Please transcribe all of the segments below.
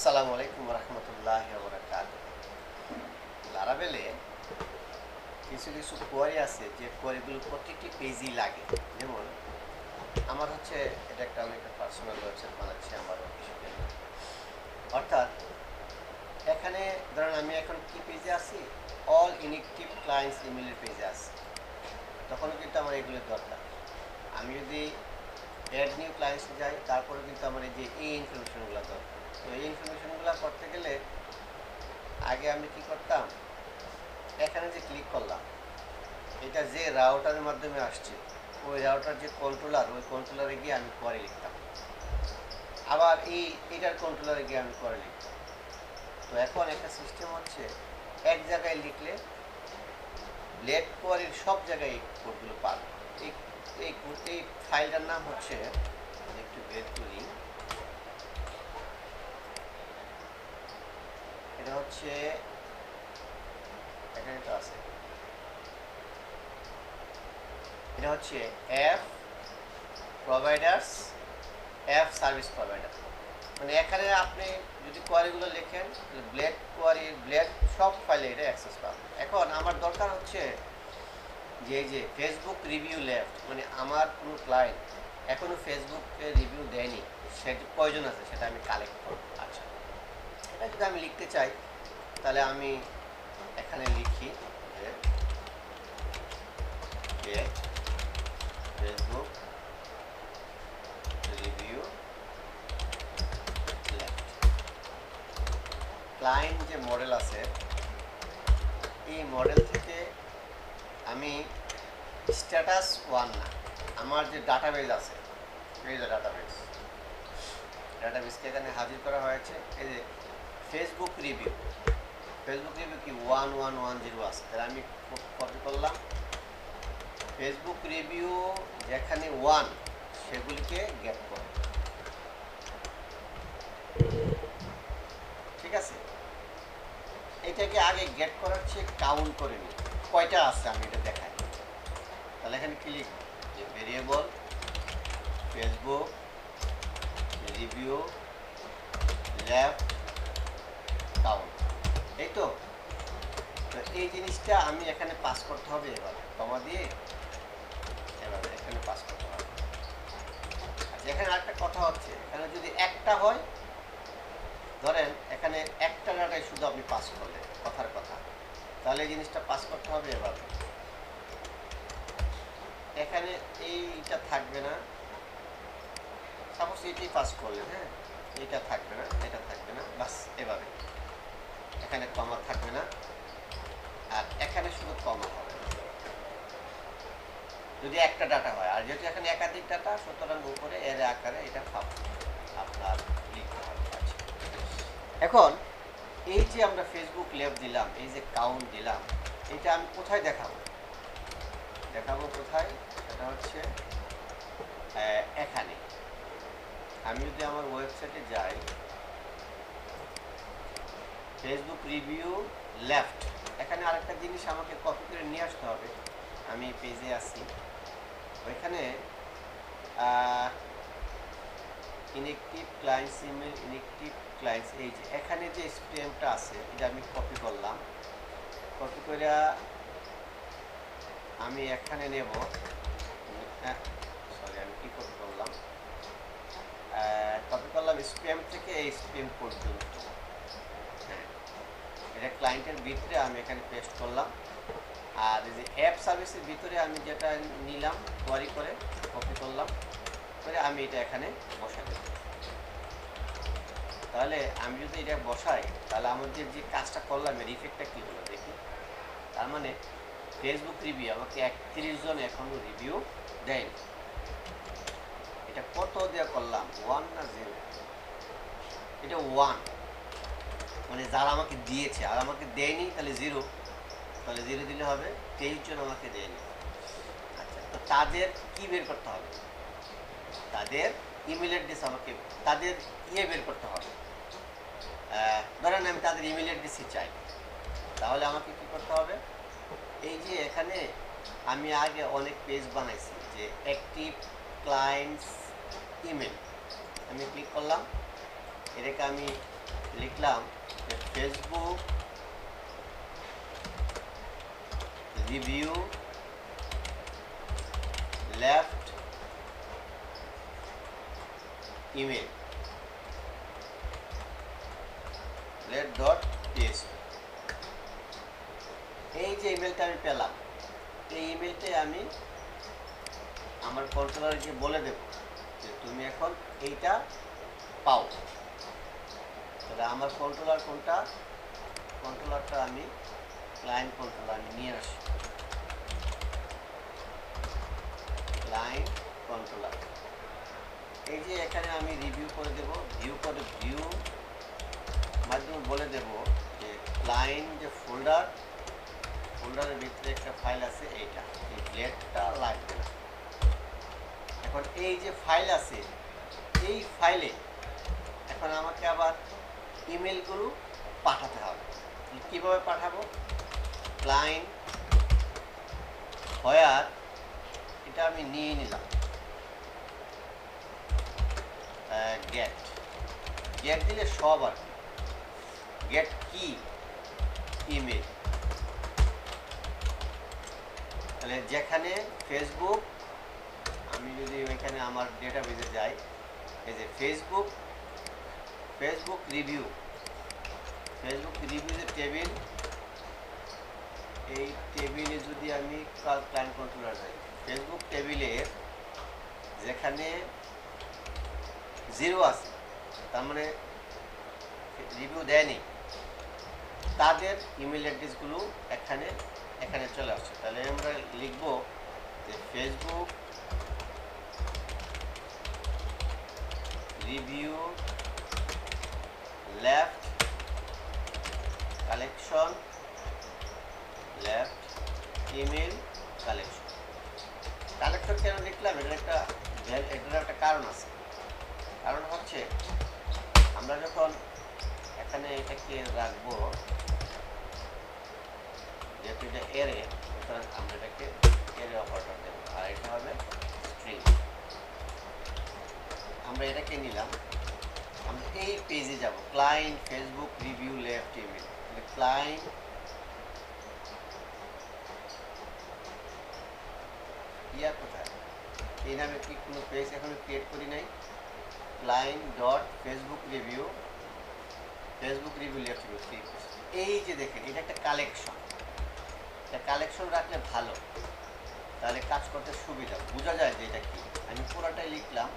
আসসালামু আলাইকুম রহমতুল্লাহ লারাবেলে কিছু কিছু কোয়ারি আছে যে কোয়ারিগুলো প্রত্যেকটি পেজই লাগে। যেমন আমার হচ্ছে, এটা একটা আমি একটা পার্সোনাল ওয়েবসাইট বানাচ্ছি আমার অর্থাৎ এখানে ধরেন আমি এখন কি পেজে আছি? অল ইনেকটিভ ক্লায়েন্টস ইমেলের পেজে আছি। তখন কিন্তু আমার এগুলোর দরকার। আমি যদি অ্যাড নিউ ক্লায়েন্টসে যাই তারপরে কিন্তু আমার এই যে এই ইনফরমেশনগুলো দরকার। তো এই ইনফরমেশনগুলো করতে গেলে আগে আমি কি করতাম? এখানে যে ক্লিক করলাম, এটা যে রাউটারের মাধ্যমে আসছে, ওই রাউটার যে কন্ট্রোলার ওই কন্ট্রোলারে গিয়ে আমি পরে লিখতাম। আবার এই, এটার কন্ট্রোলারে গিয়ে আমি পরে লিখতাম। তো এখন একটা সিস্টেম হচ্ছে, এক জায়গায় লিখলে লেট কোয়ারির সব জায়গায় এই কোডগুলো পাবে। এই এই ফাইলটার নাম হচ্ছে একটু বের করি। এটা হচ্ছে, এখানে তো আছে। এটা হচ্ছে app providers app service provider মানে এখানে আপনি যদি কোয়ারিগুলো লেখেন ব্লেড কোয়ারি ব্লেড সব ফাইলে এটা অ্যাক্সেস পাবেন। এখন আমার দরকার হচ্ছে যে যে ফেসবুক রিভিউ লেফট মানে আমার কোনো ক্লায়েন্ট এখনও ফেসবুকে রিভিউ দেয়নি সেটা প্রয়োজন আছে সেটা আমি কালেক্ট করব। যদি আমি লিখতে চাই, তাহলে আমি এখানে লিখি যে ফেসবুক রিভিউ ক্লায়েন্ট যে মডেল আছে, এই মডেল থেকে আমি স্ট্যাটাস ওয়ান না, আমার যে ডাটাবেজ আছে, এই যে ডাটাবেজ ডাটাবেজকে এখানে হাজির করা হয়েছে, এই যে ফেসবুক রিভিউ ফেসবুক রিভিউ কি? ওয়ান ওয়ান ওয়ান জিরো আছে। তাহলে আমি কপি করলাম। ফেসবুক রিভিউ যেখানে ওয়ান সেগুলিকে গেট করে। ঠিক আছে? এটাকে আগে গেট করার চেয়ে কাউন্ট করে নিই। কয়টা আছে আমি এটা দেখাই। তাহলে এখানে ক্লিক যে variable Facebook review left count এই তো। এই জিনিসটা আমি এখানে পাস করতে হবে এবার। কমা দিয়ে এবার এখানে পাস করতে হবে। আচ্ছা এখানে আরেকটা কথা হচ্ছে। এখানে যদি একটা হয়, ধরেন এখানে একটা ডাটায় শুধু আপনি পাস করলেন, কথার কথা। তাহলে এই জিনিসটা পাস করতে হবে এভাবে এখানে এইটা থাকবে না। সাপোজ এটাই পাস করলেন হ্যাঁ? এইটা থাকবে না, এটা থাকবে না। বাস এভাবে। এখানে কমা থাকবে না। আর এখানে শুধু কমা হবে। যদি একটা ডাটা হয়, আর যেহেতু এখানে একাধিক ডাটা সুতরাং উপরে, এর আকারে এটা আপনার লিখতে হবে। আচ্ছা এখন, এই যে আমরা ফেসবুক লেভ দিলাম, এই যে কাউন্ট দিলাম, এটা আমি কোথায় দেখাবো? দেখাবো কোথায়? সেটা হচ্ছে এখানে। আমি যদি আমার ওয়েবসাইটে যাই ফেসবুক রিভিউ লেফট এখানে আরেকটা জিনিস আমাকে কপি করে নিয়ে আসতে হবে। আমি পেজে আছি। ওইখানে inactive clients email inactive clients এই যে, এখানে যে স্প্রেমটা আছে, এটা আমি কপি করলাম। কপি করে আমি এখানে নেব। সরি আমি কি কপি করলাম? কপি করলাম স্প্যাম থেকে এই স্প্যাম পর্যন্ত। এটা ক্লায়েন্টের ভিতরে আমি এখানে পেস্ট করলাম। আর এই যে অ্যাপ সার্ভিসের ভিতরে আমি যেটা নিলাম কোয়ারি করে কপি করলাম, করে আমি এটা এখানে বসাই তাহলে আমি যদি এটা বসাই, তাহলে আমাদের যে কাজটা করলাম, এর ইফেক্টটা কী হলো দেখি। তার মানে ফেসবুক রিভিউ আমাকে একত্রিশ জন এখনও রিভিউ দেয়নি। এটা কত দেওয়া করলাম? ওয়ান না জিরো এটা ওয়ান মানে যারা আমাকে দিয়েছে, আর আমাকে দেয়নি, তাহলে জিরো তাহলে জিরো দিলে হবে, তেইশ জন আমাকে দেয়নি। আচ্ছা তো তাদের কি বের করতে হবে? তাদের ইমেল অ্যাড্রেস আমাকে, তাদের ইয়ে বের করতে হবে। ধরেন আমি তাদের ইমেল অ্যাড্রেসই চাই। তাহলে আমাকে কি করতে হবে? এই যে এখানে আমি আগে অনেক পেজ বানাইছি, যে অ্যাক্টিভ ক্লায়েন্টস ইমেল আমি ক্লিক করলাম, এটাকে আমি লিখলাম Facebook review left email let dot PSP এই যে ইমেলটা আমি পেলাম, এই ইমেলটাই আমি আমার কন্ট্রোলারকে বলে দেব যে তুমি এখন এইটা পাও। তাহলে আমার কন্ট্রোলার কোনটা? কন্ট্রোলারটা আমি ক্লায়েন্ট কন্ট্রোলার আমি নিয়ে আসি। ক্লায়েন্ট কন্ট্রোলার এই যে এখানে আমি রিভিউ করে দেব ভিউ করে ভিউ মাধ্যমে বলে দেব যে ক্লায়েন্ট যে ফোল্ডার ফোল্ডারের ভিতরে একটা ফাইল আছে, এইটা। এই ব্লেডটা লাগবে না। এখন এই যে ফাইল আছে, এই ফাইলে এখন আমাকে আবার ইমেলগুলো পাঠাতে হবে। কীভাবে পাঠাবো? ক্লায়েন্ট হয়ার, এটা আমি নিয়ে নিলাম। গেট গেট দিলে সব আর গেট কি? ইমেল। তাহলে যেখানে ফেসবুক আমি যদি ওইখানে আমার ডেটা বেজে যাই, এই যে Facebook Facebook review Facebook review যে টেবিল এই টেবিলে যদি আমি ক্লায়েন্ট কন্ট্রোলার যাই ফেসবুক টেবিলের যেখানে জিরো আছে, তার মানে রিভিউ দেয়নি, তাদের ইমেল অ্যাড্রেসগুলো এখানে এখানে চলে আসছে। তাহলে আমরা লিখব যে Facebook review left collection left email collection collection কেন লিখলাম? এটার একটা এটার একটা কারণ আছে। কারণ হচ্ছে, আমরা যখন এখানে এটাকে রাখব, যেহেতু এটা এরে সুতরাং আমরা এটাকে এরে অপারেটর দেব। আর এটা হবে স্ট্রিং আমরা এটাকে নিলাম। এই পেজে যাব। Client Facebook review left email client ইয়া কোথায়? এই নামে কি কোনো পেজ এখনও ক্রিয়েট করি নাই? Client dot Facebook review Facebook review left email এই যে দেখেন, এটা একটা কালেকশন এটা কালেকশন রাখলে ভালো। তাহলে কাজ করতে সুবিধা। বোঝা যায় যে এটা কি। আমি পুরোটাই লিখলাম।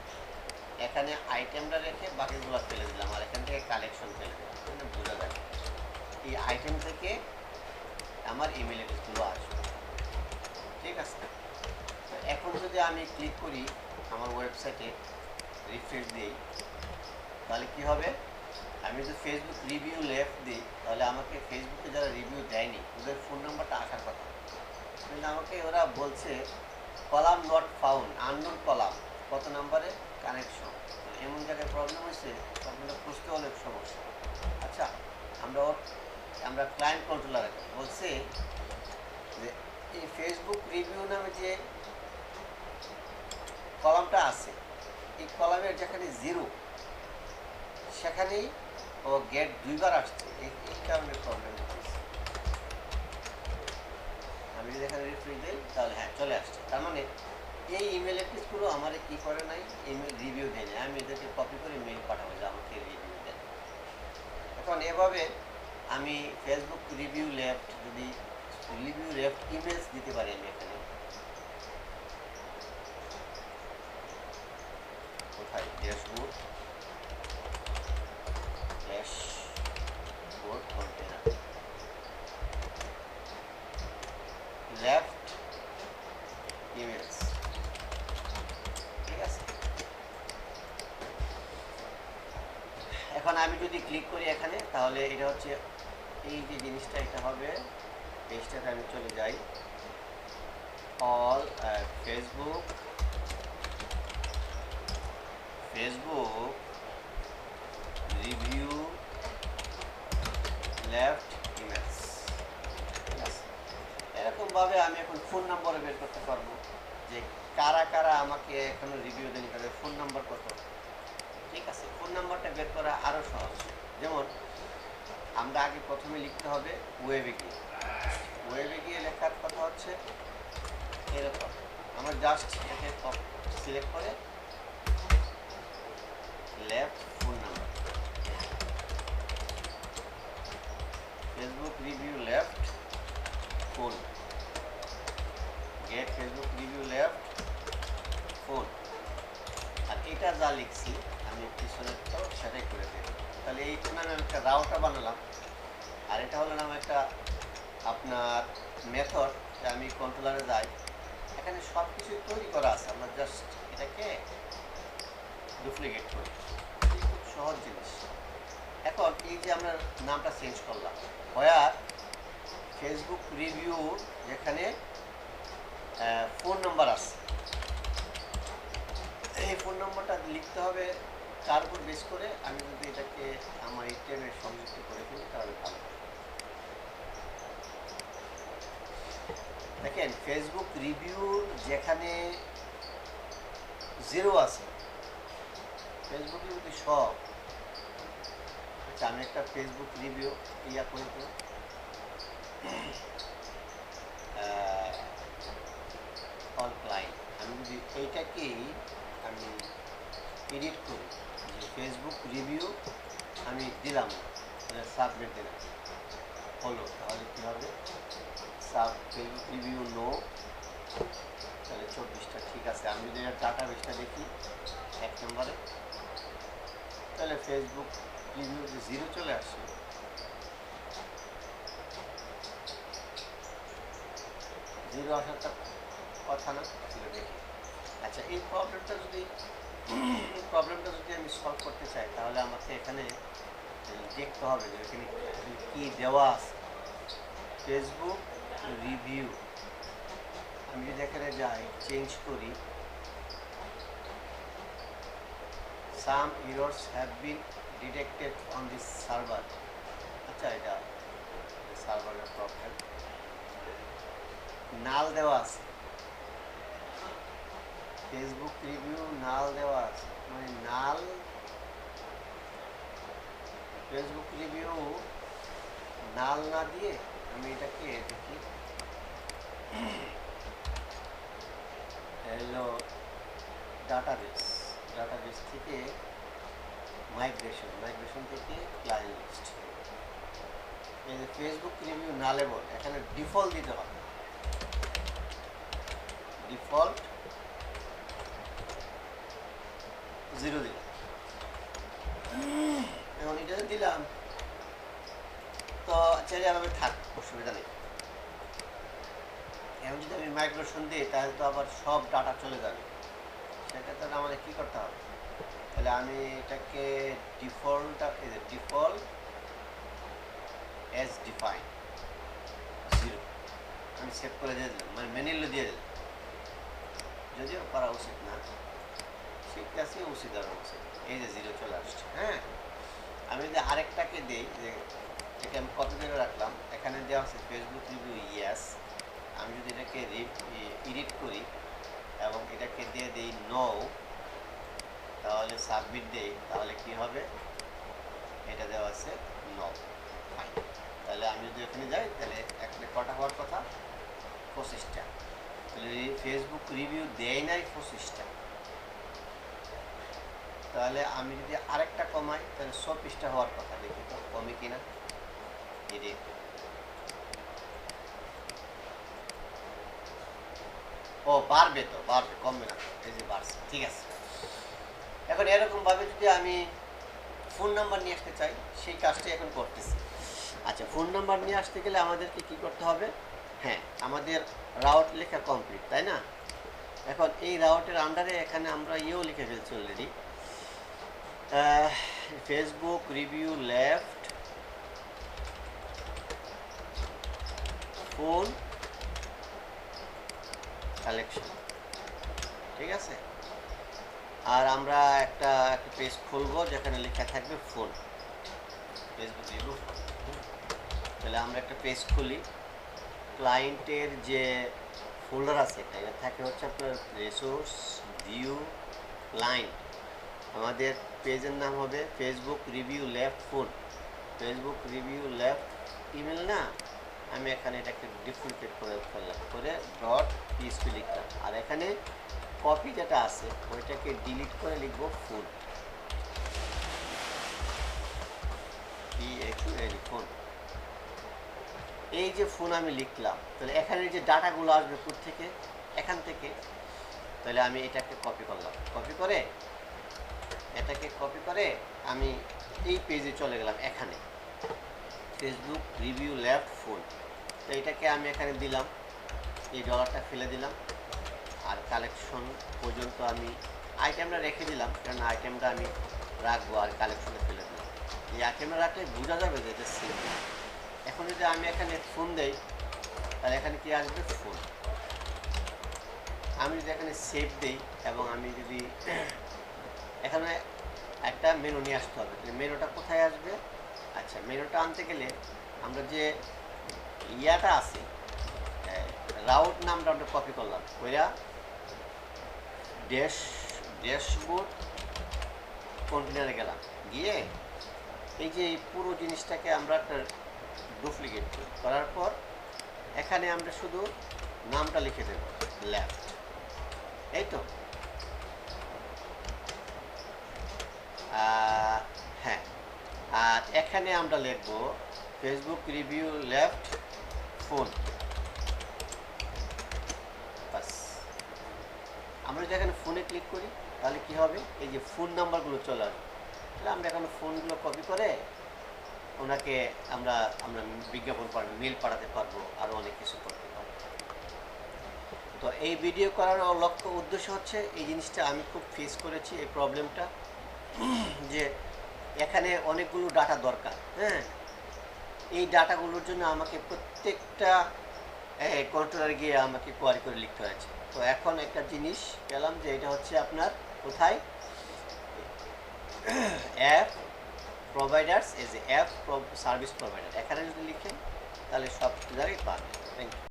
এখানে আইটেমটা রেখে বাকিগুলো ফেলে দিলাম, আর এখান থেকে কালেকশন ফেলে দিলাম। বোঝা যায় এই আইটেম থেকে আমার ইমেল অ্যাড্রেসগুলো আসবে। ঠিক আছে? এখন যদি আমি ক্লিক করি, আমার ওয়েবসাইটে রিফ্রেশ দিই, তাহলে কি হবে? আমি যদি ফেসবুক রিভিউ লেফট দিই, তাহলে আমাকে ফেসবুকে যারা রিভিউ দেয়নি, ওদের ফোন নাম্বারটা আসার কথা। কিন্তু আমাকে ওরা বলছে, column not found unknown column. কত নাম্বারে কানেকশন এমন জায়গায় প্রবলেম হয়েছে প্রবলেমটা খুঁজতে অনেক সমস্যা। আচ্ছা আমরা আমরা ক্লায়েন্ট কন্ট্রোলার বলছে যে, এই ফেসবুক রিভিউ নামে যে কলামটা আছে, এই কলামের যেখানে জিরো সেখানেই ও গেট দুইবার আসছে। এই কারণে প্রবলেম হচ্ছে আমি যদি এখানে রিফ্রেশ দিই, তাহলে হ্যাঁ চলে আসছে। তার মানে এই ইমেল অ্যাড্রেসগুলো আমার কি করে নাই ইমেল রিভিউ দেয় না আমি এদেরকে কপি করে মেল পাঠাবো যে আমাকে রিভিউ দেন। এখন এভাবে আমি ফেসবুক রিভিউ লেফট যদি রিভিউ লেফট ইমেলস দিতে পারি আমি এখানে কোথায় dashboard dashboard container left emails ঠিক আছে এখন আমি যদি ক্লিক করি এখানে তাহলে এটা হচ্ছে, এই যে জিনিসটা এটা হবে, পেজটাতে আমি চলে যাই। All Facebook Facebook review left আছে এরকমভাবে আমি এখন ফোন নাম্বার বের করতে পারব যে কারা কারা আমাকে এখনও রিভিউ দেয়নি, তাদের ফোন নাম্বার কত? ঠিক আছে ফোন নাম্বারটা বের করা আরও সহজ। যেমন আমরা আগে প্রথমে লিখতে হবে ওয়েবে গিয়ে ওয়েবে গিয়ে লেখার কথা হচ্ছে এরকম। আমরা জাস্ট এটাকে সিলেক্ট করে left phone number Facebook review left phone get Facebook review left phone আর এটা যা লিখছি, আমি পিছনের তো সেটাই করে দেব। তাহলে এইটা নামে আমি একটা রাউটা বানালাম। আর এটা হলো নাম একটা আপনার মেথড যে আমি কন্ট্রোলারে যাই। এখানে সব কিছুই তৈরি করা আছে। আমরা জাস্ট এটাকে ডুপ্লিকেট করি। খুব সহজ জিনিস। এখন এই যে আমরা নামটা চেঞ্জ করলাম। হয়ার ফেসবুক রিভিউ যেখানে ফোন নাম্বার আছে। এই ফোন নম্বরটা লিখতে হবে তার উপর বেস করে আমি যদি এটাকে আমার এই সংযুক্ত করে ফেলি তাহলে ভালো দেখেন ফেসবুক রিভিউর যেখানে জিরো আছে ফেসবুক রিভিউ সব আচ্ছা আমি একটা ফেসবুক রিভিউ ইয়া করে তো অল ক্লাইন্ট আমি যদি এইটাকেই আমি এডিট করি যে ফেসবুক রিভিউ আমি দিলাম সাবমিট দিলাম হলো, তাহলে কী হবে? সাব ফেসবুক রিভিউ নো তাহলে চব্বিশটা ঠিক আছে। আমি যদি ডাটা বেসটা দেখি, এক নম্বরে, তাহলে ফেসবুক রিভিউ যে জিরো চলে আসছে জিরো আসার কথা না ছিল দেখি। আচ্ছা এই প্রবলেমটা যদি প্রবলেমটা যদি আমি সলভ করতে চাই, তাহলে আমাকে এখানে দেখতে হবে যে এখানে কী দেওয়া আছে। ফেসবুক রিভিউ আমি যদি এখানে যাই চেঞ্জ করি some errors have been detected on this server আচ্ছা এটা সার্ভারের প্রবলেম নাল দেওয়া আছে। ফেসবুক রিভিউ নাল দেওয়া আছে। মানে নাল ফেসবুক রিভিউ নাল না দিয়ে আমি এটাকে দেখি। হলো ডাটাবেস ডাটাবেস থেকে মাইগ্রেশন মাইগ্রেশন থেকে ক্লায়েন্ট এই যে ফেসবুক রিভিউ না লেবল এখানে ডিফল্ট দিতে হবে। ডিফল্ট জিরো দিলাম এখন এটা দিলাম। তো চাইলে আমি থাক, অসুবিধা নেই। এখন যদি আমি মাইগ্রেশন দিই, তাহলে তো আবার সব ডাটা চলে যাবে। সেক্ষেত্রে আমাদের কী করতে হবে? তাহলে আমি এটাকে default default as define zero আমি সেভ করে দিয়ে দিলাম মানে ম্যানুয়ালি দিয়ে দিলাম। যদিও করা উচিত না। ঠিক আছে আর উচিত এই যে জিরো চলে আসছে হ্যাঁ? আমি যদি আরেকটাকে দিই, যে এটা আমি কপি করে রাখলাম? এখানে দেওয়া আছে ফেসবুক রিভিউ ইয়াস আমি যদি এটাকে এডিট করি এবং এটাকে দিয়ে দিই নো তাহলে সাবমিট দেই, তাহলে কি হবে? এটা দেওয়া আছে নো তাহলে আমি যদি এখানে যাই, তাহলে একটা কটা হওয়ার কথা? পঁচিশটা। তাহলে ফেসবুক রিভিউ দেয় নাই পঁচিশটা। তাহলে আমি যদি আরেকটা কমাই, তাহলে চব্বিশটা হওয়ার কথা দেখি তো, কমে কিনা? ও, বাড়বে তো, বাড়বে, কমবে না। এই যে বাড়ছে, ঠিক আছে। এখন এরকম ভাবে যদি আমি ফোন নাম্বার নিয়ে আসতে চাই, সেই কাজটি এখন করতেছি। আচ্ছা ফোন নাম্বার নিয়ে আসতে গেলে আমাদেরকে কি করতে হবে? হ্যাঁ আমাদের রাউট লেখা কমপ্লিট তাই না? এখন এই রাউটের আন্ডারে এখানে আমরা ইয়েও লিখে ফেলছি already Facebook review left phone collection ঠিক আছে? আর আমরা একটা একটা পেজ খুলবো যেখানে লেখা থাকবে ফোন ফেসবুক রিভিউ তাহলে আমরা একটা পেজ খুলি। ক্লায়েন্টের যে ফোল্ডার আছে এটা থাকে হচ্ছে আপনার রিসোর্স ভিউ ক্লায়েন্ট আমাদের পেজের নাম হবে Facebook review left phone Facebook review left email না, আমি এখানে এটাকে ডিপ্লিকেট করে ফেললাম, করে ডট পিএসপি লিখলাম। আর এখানে কপি যেটা আছে, ওইটাকে ডিলিট করে লিখব ফুল ফোন এই যে ফোন আমি লিখলাম, তাহলে এখানে যে ডাটাগুলো আসবে কোথ থেকে এখান থেকে। তাহলে আমি এটাকে কপি করলাম। কপি করে এটাকে কপি করে আমি এই পেজে চলে গেলাম এখানে। ফেসবুক রিভিউ লেফট ফোন তো এটাকে আমি এখানে দিলাম। এই ডলারটা ফেলে দিলাম। আর কালেকশন পর্যন্ত আমি আইটেমটা রেখে দিলাম, কারণ আইটেমটা আমি রাখব আর কালেকশনে ফেলে দিলাম। এই আইটেমটা রাখলে বোঝা যাবে যে এটা সেম এখন যদি আমি এখানে ফোন দেই, তাহলে এখানে কি আসবে? ফোন আমি যদি এখানে সেভ দিই এবং আমি যদি এখানে একটা মেনু নিয়ে আসতে হবে। মেনুটা কোথায় আসবে? আচ্ছা মেনুটা আনতে গেলে আমরা যে ইয়াটা আছে রাউট নামটা আমরা কপি করলাম। কইরা ড্যাশ ড্যাশবোর্ড কন্টেনারে গেলাম। গিয়ে এই যে পুরো জিনিসটাকে আমরা একটা ডুপ্লিকেট করি। করার পর এখানে আমরা শুধু নামটা লিখে দেব লেফট এই তো। হ্যাঁ। আর এখানে আমরা লিখব ফেসবুক রিভিউ লেফট ফোন আমরা যদি এখানে ফোনে ক্লিক করি, তাহলে কি হবে? এই যে ফোন নাম্বারগুলো চলে আসবে। তাহলে আমরা এখন ফোনগুলো কপি করে ওনাকে আমরা আমরা বিজ্ঞাপন পাঠাবো মেল পাঠাতে পারব আরও অনেক কিছু করতে পারব। তো এই ভিডিও করার লক্ষ্য উদ্দেশ্য হচ্ছে এই জিনিসটা আমি খুব ফেস করেছি, এই প্রবলেমটা যে এখানে অনেকগুলো ডাটা দরকার হ্যাঁ? এই ডাটাগুলোর জন্য আমাকে প্রত্যেকটা কন্ট্রোলারে গিয়ে আমাকে কোয়ারি করে লিখতে হয়েছে। তো এখন একটা জিনিস পেলাম যে এটা হচ্ছে আপনার কোথায়? App providers as a app service provider এখানে যদি লিখেন, তাহলে সব জায়গায় পাবেন। Thank you